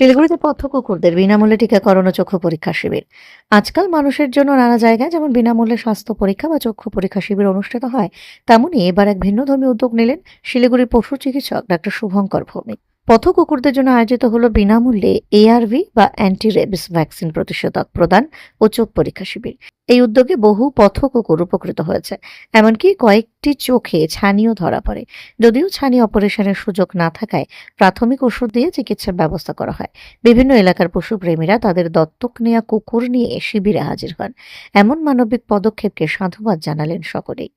শিলিগুড়িতে পথ কুকুরদের বিনামূল্যে টিকাকরণ ও চক্ষু পরীক্ষা শিবির। আজকাল মানুষের জন্য নানা জায়গায় যেমন বিনামূল্যে স্বাস্থ্য পরীক্ষা বা চক্ষু পরীক্ষা শিবির অনুষ্ঠিত হয় তেমনই এবার এক ভিন্নধর্মী উদ্যোগ নিলেন শিলিগুড়ির পশু চিকিৎসক ডাক্তার শুভঙ্কর ভৌমিক। পথ কুকুরদের জন্য আয়োজিত হলো বিনামূল্যে এআরভি বা অ্যান্টি রেবিস ভ্যাকসিন প্রতিষেধক প্রদান ও চোখ পরীক্ষা শিবির। এই উদ্যোগে বহু পথ কুকুর উপকৃত হয়েছে। এমনকি কয়েকটি চোখে ছানিও ধরা পড়ে। যদিও ছানি অপারেশনের সুযোগ না থাকায় প্রাথমিক ওষুধ দিয়ে চিকিৎসার ব্যবস্থা করা হয়। বিভিন্ন এলাকার পশুপ্রেমীরা তাদের দত্তক নেওয়া কুকুর নিয়ে শিবিরে হাজির হন। এমন মানবিক পদক্ষেপকে সাধুবাদ জানালেন সকলেই।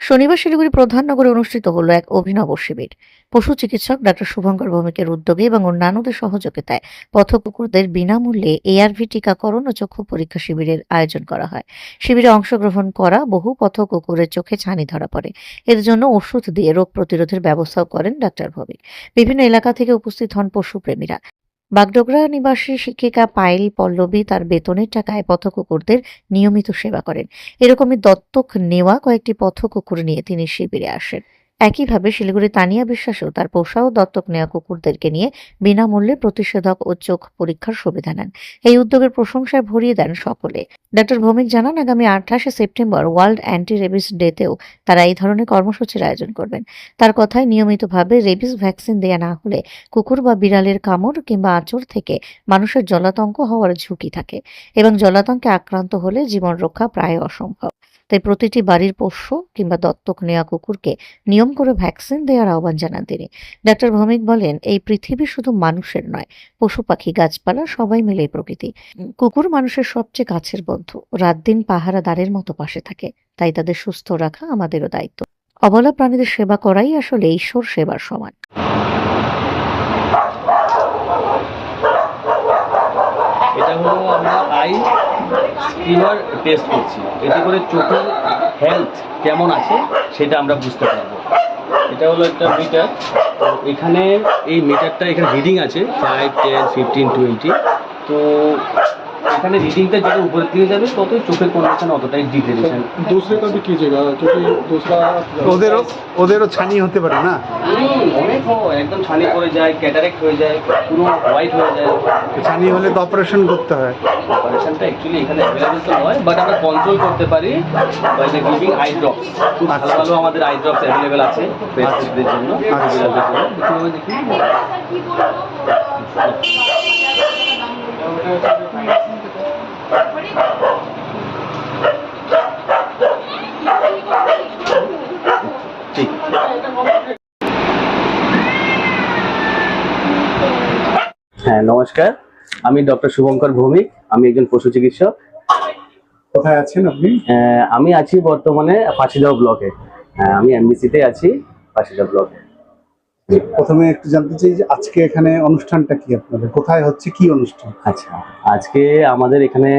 শনিবার শিলিগুড়ি প্রধাননগরে অনুষ্ঠিত হলো এক অভিনব শিবির। পশু চিকিৎসক ডাক্তার শুভঙ্কর ভৌমিকের উদ্যোগে এবং অন্যান্যদের সহযোগিতায় পথ কুকুরদের বিনামূল্যে এআরভি টিকাকরণ ও চক্ষু পরীক্ষা শিবিরের আয়োজন করা হয়। শিবিরে অংশগ্রহণ করা বহু পথ কুকুরের চোখে ছানি ধরা পড়ে। এর জন্য ওষুধ দিয়ে রোগ প্রতিরোধের ব্যবস্থাও করেন ডাক্তার ভৌমিক। বিভিন্ন এলাকা থেকে উপস্থিত হন পশুপ্রেমীরা। বাগডোগরা নিবাসী শিক্ষিকা পায়েল পল্লবী তার বেতনের টাকায় পথকুকুরদের নিয়মিত সেবা করেন। এরকমই দত্তক নেওয়া কয়েকটি পথ কুকুর নিয়ে তিনি শিবিরে আসেন। একইভাবে শিলিগুড়ি তানিয়া বিশ্বাসেও তার পোষা ও দত্তক নেওয়া কুকুরদেরকে নিয়ে বিনামূল্যে প্রতিষেধক ও চোখ পরীক্ষার সুবিধা নেন। এই উদ্যোগের প্রশংসায় ভরিয়ে দেন সকলে। ডক্টর ভৌমিক জানান, আগামী আঠাশে সেপ্টেম্বর ওয়ার্ল্ড অ্যান্টি রেবিস ডেতেও তারা এই ধরনের কর্মসূচির আয়োজন করবেন। তার কথায় নিয়মিতভাবে রেবিস ভ্যাকসিন দেয়া না হলে কুকুর বা বিড়ালের কামড় কিংবা আঁচড় থেকে মানুষের জলাতঙ্ক হওয়ার ঝুঁকি থাকে এবং জলাতঙ্কে আক্রান্ত হলে জীবন রক্ষা প্রায় অসম্ভব। তাই প্রতিটি বাড়ির পোষ্য কিংবা দত্তক নেওয়া কুকুরকে নিয়ম করে ভ্যাকসিন দেওয়ার আহ্বান জানান তিনি। ডাক্তার ভৌমিক বলেন, এই পৃথিবী শুধু মানুষের নয়, পশু পাখি, গাছপালা, সবাই মিলে প্রকৃতি। কুকুর মানুষের সবচেয়ে কাছের বন্ধু। রাত দিন পাহারাদারের মতো পাশে থাকে, তাই তাদের সুস্থ রাখা আমাদেরও দায়িত্ব। অবলা প্রাণীদের সেবা করাই আসলে ঈশ্বর সেবার সমান। এটা হলো আমরা আই টেস্ট করছি। এতে করে চোখের হেলথ কেমন আছে, সেটা আমরা বুঝতে পারব। এটা হলো একটা মিটার এখানে এই মিটারটা এখানে রিডিং আছে ফাইভ টেন ফিফটিন টোয়েন্টি তো এখানে রিডিংটা যত উপরের দিকে যাবে ততই চোখের কন্ডিশন অতটাই ডিটেলিশন दूसरे का भी कीजिएगा क्योंकि दूसरा ওদেরও ওদেরও ছানি হতে পারে না অনেক হয় একদম ছানি পড়ে যায় ক্যাটারেক্ট হয়ে যায় পুরো হোয়াইট হয়ে যায় ছানি হলে তো অপারেশন করতে হয় অপারেশনটা অ্যাকচুয়ালি এখানে অ্যাভেলেবল তো নয় বাট আমরা কন্ট্রোল করতে পারি by the giving eye drops খুব ভালো আচ্ছা। ভালো আমাদের আই ড্রপস অ্যাভেলেবেল আছে পেশেন্টদের জন্য আচ্ছা। বিড়ালদের জন্য। দেখুন আমি দেখি ঠিক হ্যাঁ নমস্কার। আমি ডক্টর শুভঙ্কর ভৌমিক আমি একজন পশু চিকিৎসক। কোথায় আছেন আপনি? আমি আছি বর্তমানে পাঁচিদাও ব্লকে। আমি এমবিসিতে আছি পাঁচিদাও ব্লকে। প্রথমে একটু জানতে চাই যে আজকে এখানে অনুষ্ঠানটা কি আপনাদের? কোথায় হচ্ছে? কি অনুষ্ঠান? আচ্ছা আজকে আমাদের এখানে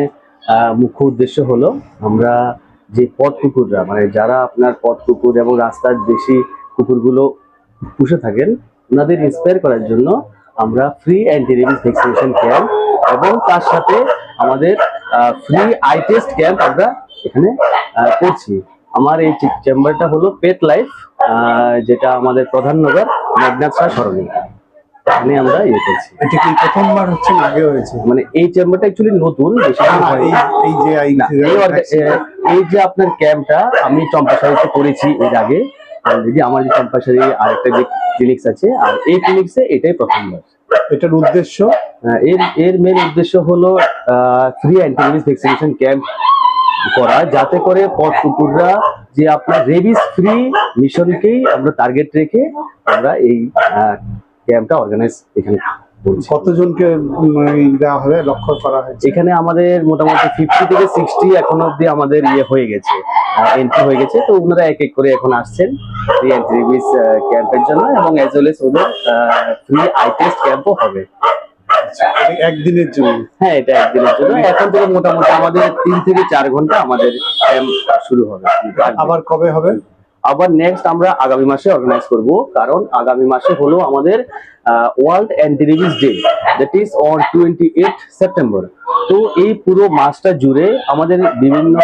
মুখ্য উদ্দেশ্য হলো আমরা যে পথ কুকুররা মানে যারা আপনার পথ কুকুর এবং রাস্তার দেশি কুকুরগুলো পুষে থাকেন, ওনাদের ইন্সপায়ার করার জন্য আমরা ফ্রি অ্যান্টি ভ্যাকসিনেশন ক্যাম্প এবং তার সাথে আমাদের ফ্রি আই টেস্ট ক্যাম্প আমরা এখানে করছি। আমার এই চেম্বারটা হলো পেট লাইফ যেটা আমাদের প্রধাননগর মেঘনাথ শাহ সরণি এখানে আমরা ইয়ে করছি। এটা কি প্রথমবার হচ্ছে আগে হয়েছে? মানে এই চেম্বারটা অ্যাকচুয়ালি নতুন। এই যে এই যে আপনার ক্যাম্পটা আমি চম্পাশাড়িতে করেছি এর আগে। অলরেডি আমার যে চম্পাশাড়ি আরেকটা যে ক্লিনিক্স আছে আর এই ক্লিনিক্সে এটাই প্রথমবার। এটার উদ্দেশ্য? আহ, এর এর মেন উদ্দেশ্য হলো ফ্রি অ্যান্টিরেবিস ভ্যাকসিনেশন ক্যাম্প করা যাতে করে পথ কুকুররা যে আপনার রেবিস ফ্রি মিশনকেই আমরা টার্গেট রেখে আমরা এই ক্যাম্পটা অর্গানাইজ এখানে কতজনকে দেওয়া হবে লক্ষ্য করা হয়েছে? এখানে আমাদের মোটামুটি ফিফটি থেকে সিক্সটি এখন অব্দি আমাদের ইয়ে হয়ে গেছে এন্ট্রি হয়ে গেছে। তো ওনারা এক এক করে এখন আসছেন ফ্রি এন্ট্রি ক্যাম্পের জন্য এবং অ্যাজ ওয়েল এস ওদের ফ্রি আই টেস্ট ক্যাম্পও হবে। একদিনের জন্য? হ্যাঁ এটা একদিনের জন্য। এখন থেকে মোটামুটি আমাদের তিন থেকে চার ঘণ্টা আমাদের ক্যাম্প শুরু হবে। আবার কবে হবে? আবার নেক্সট আমরা আগামী মাসে অর্গানাইজ করব কারণ আগামী মাসে হলো আমাদের world anti rabies day that is on twenty eight September তো এই পুরো মাসটা জুড়ে আমাদের বিভিন্ন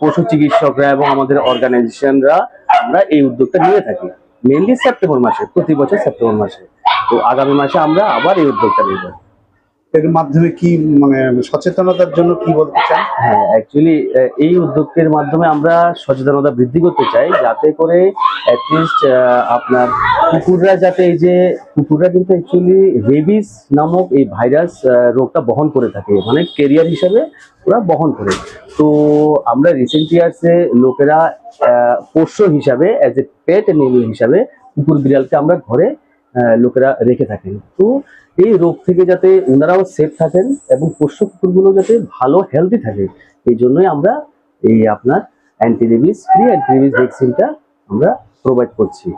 পশু চিকিৎসকরা এবং আমাদের অর্গানাইজেশনরা আমরা এই উদ্যোগটা নিয়ে থাকি। মেনলি সেপ্টেম্বর মাসে প্রতি বছর সেপ্টেম্বর মাসে। তো আগামী মাসে আমরা আবার এই উদ্যোগটা নিয়ে নেব এর মাধ্যমে কি মানে সচেতনতার জন্য কি বলতে চান? হ্যাঁ অ্যাকচুয়ালি এই উদ্যোগের মাধ্যমে আমরা সচেতনতা বৃদ্ধি করতে চাই, যাতে করে অ্যাটলিস্ট আপনার কুকুররা যাতে এই যে, কুকুররা কিন্তু অ্যাকচুয়ালি রেবিস নামক এই ভাইরাস রোগটা বহন করে থাকে মানে কেরিয়ার হিসাবে ওরা বহন করে। তো আমরা রিসেন্ট ইয়ার্সে লোকেরা পোষ্য হিসাবে অ্যাজ এ পেট এনিমেল হিসাবে কুকুর বিড়ালকে আমরা ঘরে লোকেরা রেখে থাকেন। তো এই রোগ থেকে যাতে ওনারাও সেফ থাকেন এবং পোষ্য কুকুরগুলো যাতে ভালো হেলদি থাকে এই জন্যই আমরা এই আপনার anti rabies free anti rabies ভ্যাকসিনটা আমরা প্রোভাইড করছি।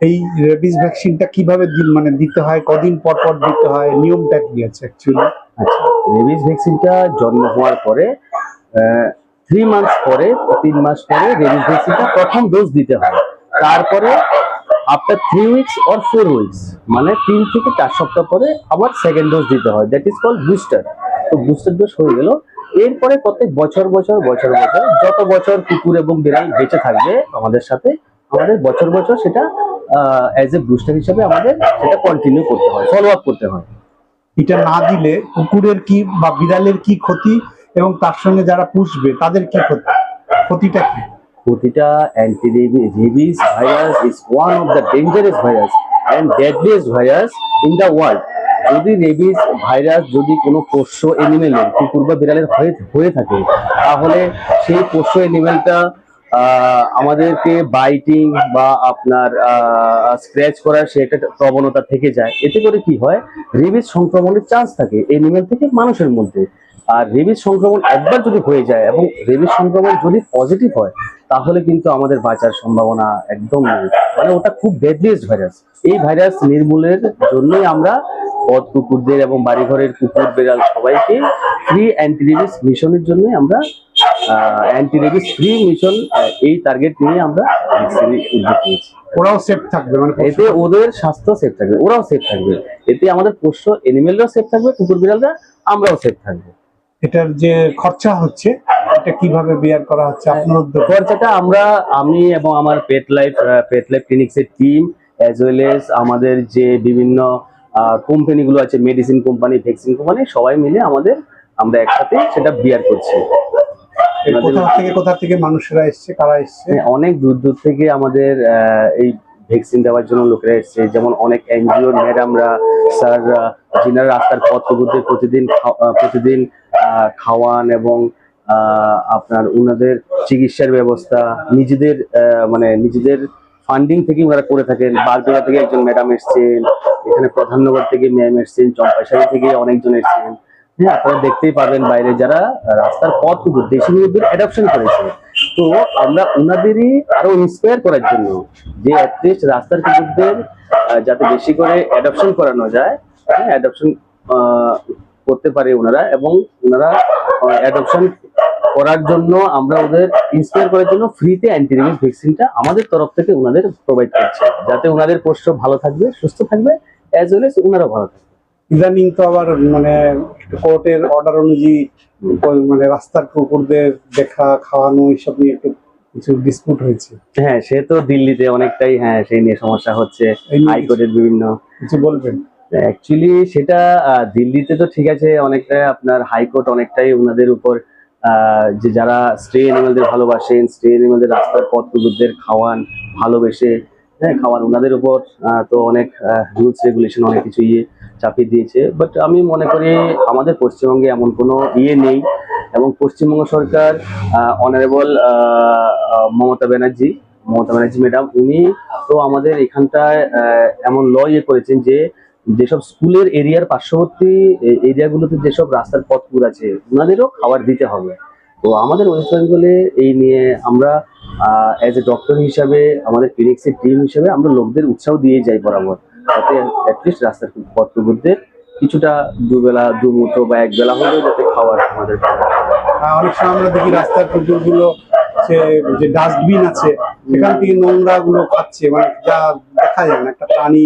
এই রেবিস ভ্যাকসিনটা কীভাবে মানে দিতে হয় কদিন পর পর দিতে হয় নিয়মটা কি আছে অ্যাকচুয়ালি আচ্ছা রেবিস ভ্যাকসিনটা জন্ম হওয়ার পরে থ্রি মান্থস পরে তিন মাস পরে রেবিস ভ্যাকসিনটা প্রথম ডোজ দিতে হয়। তারপরে after three weeks or four weeks মানে তিন থেকে চার সপ্তাহ পরে আবার সেকেন্ড ডোজ দিতে হয়। দ্যাট ইজ কল বুস্টার তো বুস্টার ডোজ হয়ে গেল। এরপরে প্রত্যেক বছর বছর বছর বছর, যত বছর কুকুর এবং বিড়াল বেঁচে থাকবে আমাদের সাথে, আমাদের বছর বছর সেটা অ্যাজ এ বুস্টার হিসেবে আমাদের সেটা কন্টিনিউ করতে হয় ফলো আপ করতে হয়। এটা না দিলে কুকুরের কি বা বিড়ালের কি ক্ষতি এবং তার সঙ্গে যারা পুষবে, তাদের কি ক্ষতি? ক্ষতিটা কি? প্রতিটা anti rabies virus is one of the dangerous virus and deadliest virus in the world যদি রেবিস ভাইরাস যদি কোনো পোষ্য এনিমেলের কুকুর বা বিড়ালের হয়ে হয়ে থাকে, তাহলে সেই পোষ্য এনিমেলটা আমাদেরকে বাইটিং বা আপনার স্ক্র্যাচ করার সে একটা প্রবণতা থেকে যায়। এতে করে কি হয়? রেবিস সংক্রমণের চান্স থাকে এনিমেল থেকে মানুষের মধ্যে। আর রেবিস সংক্রমণ একবার যদি হয়ে যায় এবং রেবিস সংক্রমণ যদি পজিটিভ হয় তাহলে কিন্তু আমাদের বাঁচার সম্ভাবনা একদম নেই। মানে ওটা খুব ডেডলিয়েস্ট ভাইরাস এই ভাইরাস নির্মূলের জন্যই আমরা পথ কুকুরদের এবং বাড়িঘরের কুকুর বেড়াল সবাইকে ফ্রি অ্যান্টিরেবিস মিশনের জন্য আমরা অ্যান্টিরেবিস ফ্রি মিশন এই টার্গেট নিয়ে আমরা উদ্যোগ নিয়েছি। ওরাও সেফ থাকবে মানে এতে ওদের স্বাস্থ্য সেফ থাকবে ওরাও সেফ থাকবে। এতে আমাদের পোষ্য এনিমেলরাও সেফ থাকবে কুকুর বিড়ালরা আমরাও সেফ থাকব। এটার যে খরচা হচ্ছে এটা কীভাবে বিয়ার করা হচ্ছে আপনার উদ্যোগ? খরচাটা আমরা আমি এবং আমার pet life pet life clinics এর টিম অ্যাজ ওয়েল এস আমাদের যে বিভিন্ন কোম্পানিগুলো আছে মেডিসিন কোম্পানি ভ্যাকসিন কোম্পানি সবাই মিলে আমাদের আমরা একসাথে সেটা বিয়ার করছি। কোথা থেকে কোথা থেকে মানুষেরা এসছে কারা এসছে? হ্যাঁ, অনেক দূর দূর থেকে আমাদের এই ভ্যাকসিন দেওয়ার জন্য লোকেরা এসছে। যেমন অনেক এনজিও ম্যাডামরা স্যার যিনারা রাস্তার পথ কুকুরদের প্রতিদিন প্রতিদিন খাওয়ান এবং আপনার ওনাদের চিকিৎসার ব্যবস্থা, নিজেদের মানে নিজেদের ফান্ডিং থেকে ওনারা করে থাকেন। বারবেলা থেকে একজন ম্যাডাম এসছেন, এখানে প্রধাননগর থেকে ম্যাম এসছেন, চম্পাশাড়ি থেকে অনেকজন এসছেন। হ্যাঁ আপনারা দেখতেই পাবেন বাইরে যারা রাস্তার পথ কুকুর দেশি মুরগির অ্যাডাপশন করেছে। তো আমরা ওনাদেরই আরও ইন্সপায়ার করার জন্য যে অ্যাটলিস্ট রাস্তার কুকুরদের যাতে বেশি করে অ্যাডাপশন করানো যায় হ্যাঁ অ্যাডাপশন করতে পারে ওনারা এবং ওনারা অ্যাডাপশন করার জন্য আমরা ওদের ইন্সপায়ার করার জন্য ফ্রিতে অ্যান্টিরেবিস ভ্যাকসিনটা আমাদের তরফ থেকে ওনাদের প্রোভাইড করছে। যাতে ওনাদের পোষ্য ভালো থাকবে, সুস্থ থাকবে অ্যাজ ওয়েল এস ওনারা ভালো থাকবে। ইদানিং তো আবার মানে কোর্টের অর্ডার অনুযায়ী মানে রাস্তার কুকুরদের দেখা খাওয়ানো এইসব নিয়ে একটু কিছু হয়েছে। হ্যাঁ সে তো দিল্লিতে অনেকটাই হ্যাঁ সেই নিয়ে সমস্যা হচ্ছে। হাইকোর্টের বিভিন্ন কিছু বলবেন? অ্যাকচুয়ালি সেটা দিল্লিতে তো ঠিক আছে অনেকটা আপনার হাইকোর্ট অনেকটাই ওনাদের উপর যে যারা স্ট্রে অ্যানিমেলদের ভালোবাসেন স্ট্রে অ্যানিমেলদের রাস্তার পথ কুকুরদের খাওয়ান ভালোবেসে হ্যাঁ খাওয়ান ওনাদের উপর তো অনেক রুলস রেগুলেশন অনেক কিছু ইয়ে চাপিয়ে দিয়েছে। বাট আমি মনে করি আমাদের পশ্চিমবঙ্গে এমন কোনো ইয়ে নেই। এবং পশ্চিমবঙ্গ সরকার অনারেবল মমতা ব্যানার্জি মমতা ব্যানার্জি ম্যাডাম উনি তো আমাদের এখানটায় এমন ল ইয়ে করেছেন যে যেসব স্কুলের এরিয়ার পার্শ্ববর্তী এরিয়াগুলোতে যেসব রাস্তার পথগুলো আছে ওনাদেরও খাবার দিতে হবে। তো আমাদের ওয়েস্ট বেঙ্গলে এই নিয়ে আমরা অ্যাজ এ ডক্টর হিসাবে, আমাদের ক্লিনিক্সের টিম হিসাবে আমরা লোকদের উৎসাহ দিয়ে যাই বরাবর। যাতে অ্যাটলিস্ট রাস্তার পথগুলোদের কিছুটা দুবেলা দু মুঠো বা এক বেলা হলেও যাতে খাওয়ার আমাদের অনেক সময় আমরা দেখি রাস্তার কুকুরগুলো সে যে ডাস্টবিন আছে সেখান থেকে নোংরা গুলো খাচ্ছে মানে যা দেখা যায় না একটা প্রাণী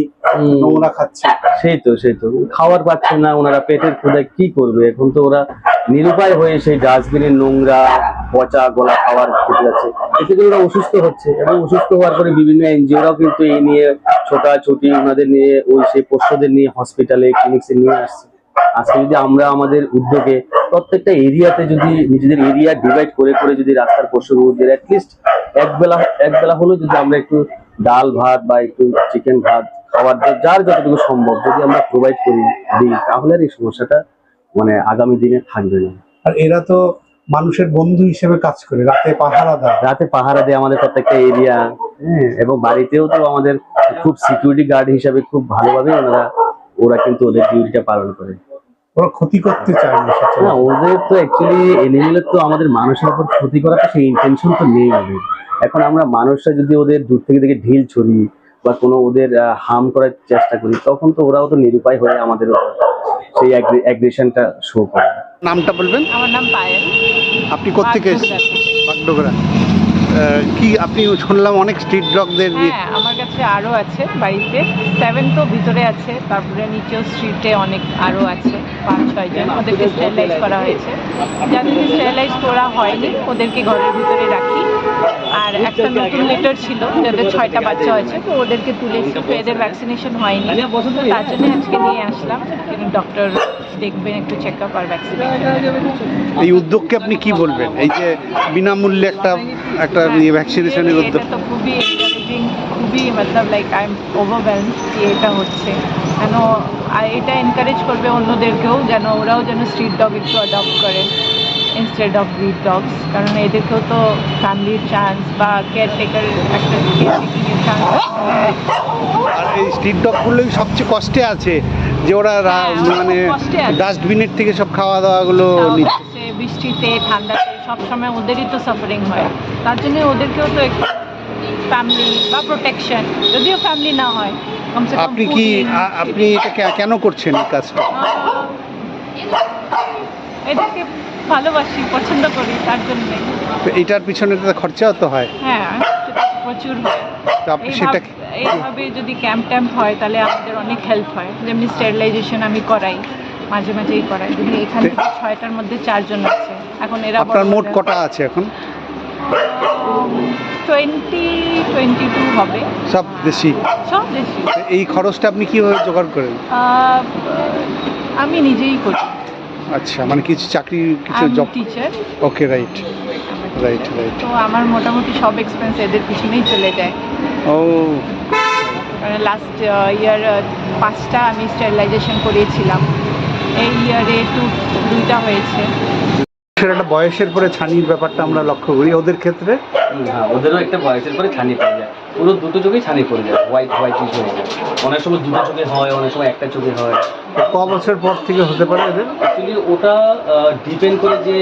নোংরা খাচ্ছে। সেই তো সেই তো। খাওয়ার পাচ্ছে না ওনারা পেটের ক্ষুদায় কি করবে? এখন তো ওরা নিরুপায় হয়ে সেই ডাস্টবিনের নোংরা পচা গলা খাবার খেতে যাচ্ছে এতে করে ওরা অসুস্থ হচ্ছে এবং অসুস্থ হওয়ার পরে বিভিন্ন এনজিওরাও কিন্তু এই নিয়ে ছোটাছুটি ওনাদের নিয়ে ওই সেই পোষ্যদের নিয়ে হসপিটালে ক্লিনিক্সে নিয়ে আসছে। আজকে যদি আমরা আমাদের উদ্যোগে প্রত্যেকটা এরিয়াতে যদি নিজেদের এরিয়া ডিভাইড করে করে যদি রাস্তার পশুদের অ্যাটলিস্ট এক বেলা এক বেলা হলেও যদি আমরা একটু ডাল ভাত বা একটু চিকেন ভাত খাবার যার যতটুকু সম্ভব যদি আমরা প্রোভাইড করি দিই তাহলে এই সমস্যাটা মানে আগামী দিনে থাকবে না। আর এরা তো মানুষের বন্ধু হিসেবে কাজ করে রাতে পাহারা দেয়। রাতে পাহারা দেয় আমাদের প্রত্যেকটা এরিয়া হ্যাঁ এবং বাড়িতেও তো আমাদের খুব সিকিউরিটি গার্ড হিসাবে খুব ভালোভাবে ওনারা ওরা কিন্তু ওদের ডিউটিটা পালন করে। ওরা ক্ষতি করতে চায় না না ওদের তো অ্যাকচুয়ালি এনিমেলের তো আমাদের মানুষের উপর ক্ষতি করার তো সেই ইন্টেনশন তো নেই ওদের। এখন আমরা মানুষরা যদি ওদের দূর থেকে থেকে ঢিল ছড়ি বা কোনো ওদের হার্ম করার চেষ্টা করি তখন তো ওরাও তো নিরুপায় হয়ে আমাদের সেই অ্যাগ্রেশনটা শো করে নামটা বলবেন? আমার নাম পায়েল। আপনি কোথেকে এসেছেন? বাগডোগরা। কি আপনি শুনলাম অনেক স্ট্রিট ডগদের হ্যাঁ আমার কাছে আরও আছে বাড়িতে। সেভেন তো ভিতরে আছে তারপরে নিচেও স্ট্রিটে অনেক আরও আছে পাঁচ ছয়জন ওদেরকে স্টেরিলাইজ করা হয়েছে। যাদেরকে স্টেরিলাইজ করা হয়নি ওদেরকে ঘরের ভিতরে রাখি। আর একটা নতুন লেটার ছিল যাদের ছয়টা বাচ্চা হয়েছে তো ওদেরকে তুলেছি তো এদের ভ্যাকসিনেশন হয়নি। তার জন্য আজকে নিয়ে আসলাম। ডক্টর দেখবেন একটু চেক আপ আর ভ্যাকসিনেশন এই উদ্যোগকে আপনি কি বলবেন? এই যে বিনামূল্যে একটা একটা ভ্যাকসিনেশনের উদ্যোগ। তো খুবই খুবই মতলব লাইক আই এম ওভারওয়েলম যে এটা হচ্ছে। কেন এটা এনকারেজ করবে অন্যদেরকেও যেন ওরাও যেন স্ট্রিট ডগ একটু অ্যাডপ্ট করে ইনস্টেড অফ ব্রিড ডগস কারণ এদেরকেও তো ফ্যামিলির চান্স বা কেয়ারটেকার একটা কেয়ারটেকিংয়ের চান্স আর এই স্ট্রিট ডগগুলোই সবচেয়ে কষ্টে আছে যে ওরা হ্যাঁ, মানে। ডাস্টবিনের থেকে সব খাওয়া দাওয়াগুলো বৃষ্টিতে ঠান্ডাতে সবসময় ওদেরই তো সাফারিং হয়। তার জন্য ওদেরকেও তো একটু ফ্যামিলি বা প্রোটেকশন যদিও ফ্যামিলি না হয় আপনি কি আপনি এটা কেন করছেন এই কাজটা? এদেরকে ভালোবাসি পছন্দ করি তার জন্যে। এটার পিছনে তো খরচাও তো হয়। হ্যাঁ প্রচুর হয়। আপনি সেটা এইভাবে- এইভাবে যদি ক্যাম্প ট্যাম্প হয় তাহলে আমাদের অনেক হেল্প হয়। যেমনি স্টেরিলাইজেশন আমি করাই মাঝে মাঝেই করাই। যদি এখান থেকে ছয়টার মধ্যে চারজন আছে এখন এরা আপনার মোট কটা আছে এখন? টোয়েন্টি টোয়েন্টি টু হবে। সব দেশি? সব বেশি এই খরচটা আপনি কীভাবে জোগাড় করেন? আমি নিজেই করি। আচ্ছা মানে কিছু চাকরি কিছু job teacher okay right right right তো আমার মোটামুটি সব এক্সপেন্স এদের পিছনেই চলে যায়। ও। লাস্ট ইয়ার পাঁচটা আমি স্টেরিলাইজেশন করিয়েছিলাম। এই ইয়ারে টু দুইটা হয়েছে। সেটা একটা বয়সের পরে ছানির ব্যাপারটা আমরা লক্ষ্য করি ওদের ক্ষেত্রে। হ্যাঁ ওদেরও একটা বয়সের পরে ছানি পড়ে যায়। পুরো দুটো চোখেই ছানি পড়ে যায় হোয়াইট হোয়াইট হয়ে যায়। অনেক সময় দুটো চোখে হয় অনেক সময় একটা চোখে হয়। ক বছর পর থেকে হতে পারে এদের? অ্যাকচুয়ালি ওটা ডিপেন্ড করে যে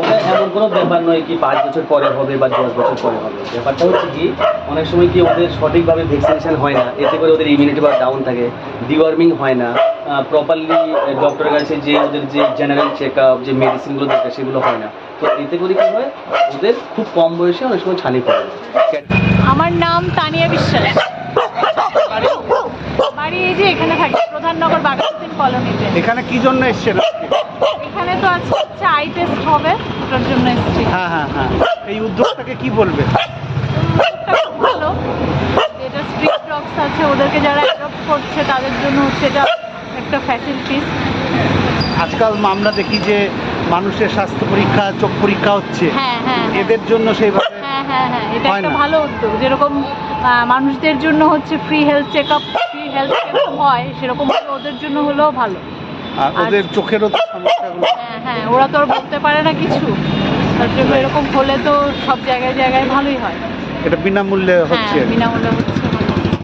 ওটা এমন কোনো ব্যাপার নয় কি পাঁচ বছর পরে হবে বা দশ বছর পরে হবে। ব্যাপারটা হচ্ছে কি অনেক সময় কি ওদের সঠিকভাবে ভ্যাকসিনেশন হয় না এতে করে ওদের ইমিউনিটি পাওয়ার ডাউন থাকে ডিওয়ার্মিং হয় না। প্রপারলি ডক্টরের কাছে যে ওদের যে জেনারেল চেক আপ যে মেডিসিনগুলো দরকার সেগুলো হয় না। তো এতে করে কি হয়? ওদের খুব কম বয়সে অনেক সময় ছানি পড়ে। আমার নাম তানিয়া বিশ্বাস। বাড়ি? এই যে এখানে থাকি প্রধাননগর বাগাসিন কলোনিতে। এখানে কি জন্য এসছেন? এখানে তো আজকে হচ্ছে আই টেস্ট হবে ওটার জন্য এসেছি। হ্যাঁ হ্যাঁ হ্যাঁ। এই উদ্যোগটাকে কি বলবে? ভালো। যেটা স্ট্রিট ডগস আছে ওদেরকে যারা অ্যাডপ্ট করছে তাদের জন্য হচ্ছে এটা একটা ফ্যাসিলিটিস আজকাল আমরা দেখি যে মানুষের স্বাস্থ্য পরীক্ষা চোখ পরীক্ষা হচ্ছে। হ্যাঁ হ্যাঁ হ্যাঁ। এদের জন্য সেইভাবে হ্যাঁ হ্যাঁ এটা একটা ভালো উদ্যোগ। যেরকম মানুষদের জন্য হচ্ছে free health check up free health check হয় সেরকম ওদের জন্য হলেও ভালো। আর ওদের চোখেরও তো সমস্যাগুলো। হ্যাঁ হ্যাঁ ওরা তো আর বলতে পারে না কিছু। তার জন্য এরকম হলে তো সব জায়গায় জায়গায় ভালোই হয়। এটা বিনামূল্যে হচ্ছে হ্যাঁ বিনামূল্যে হচ্ছে।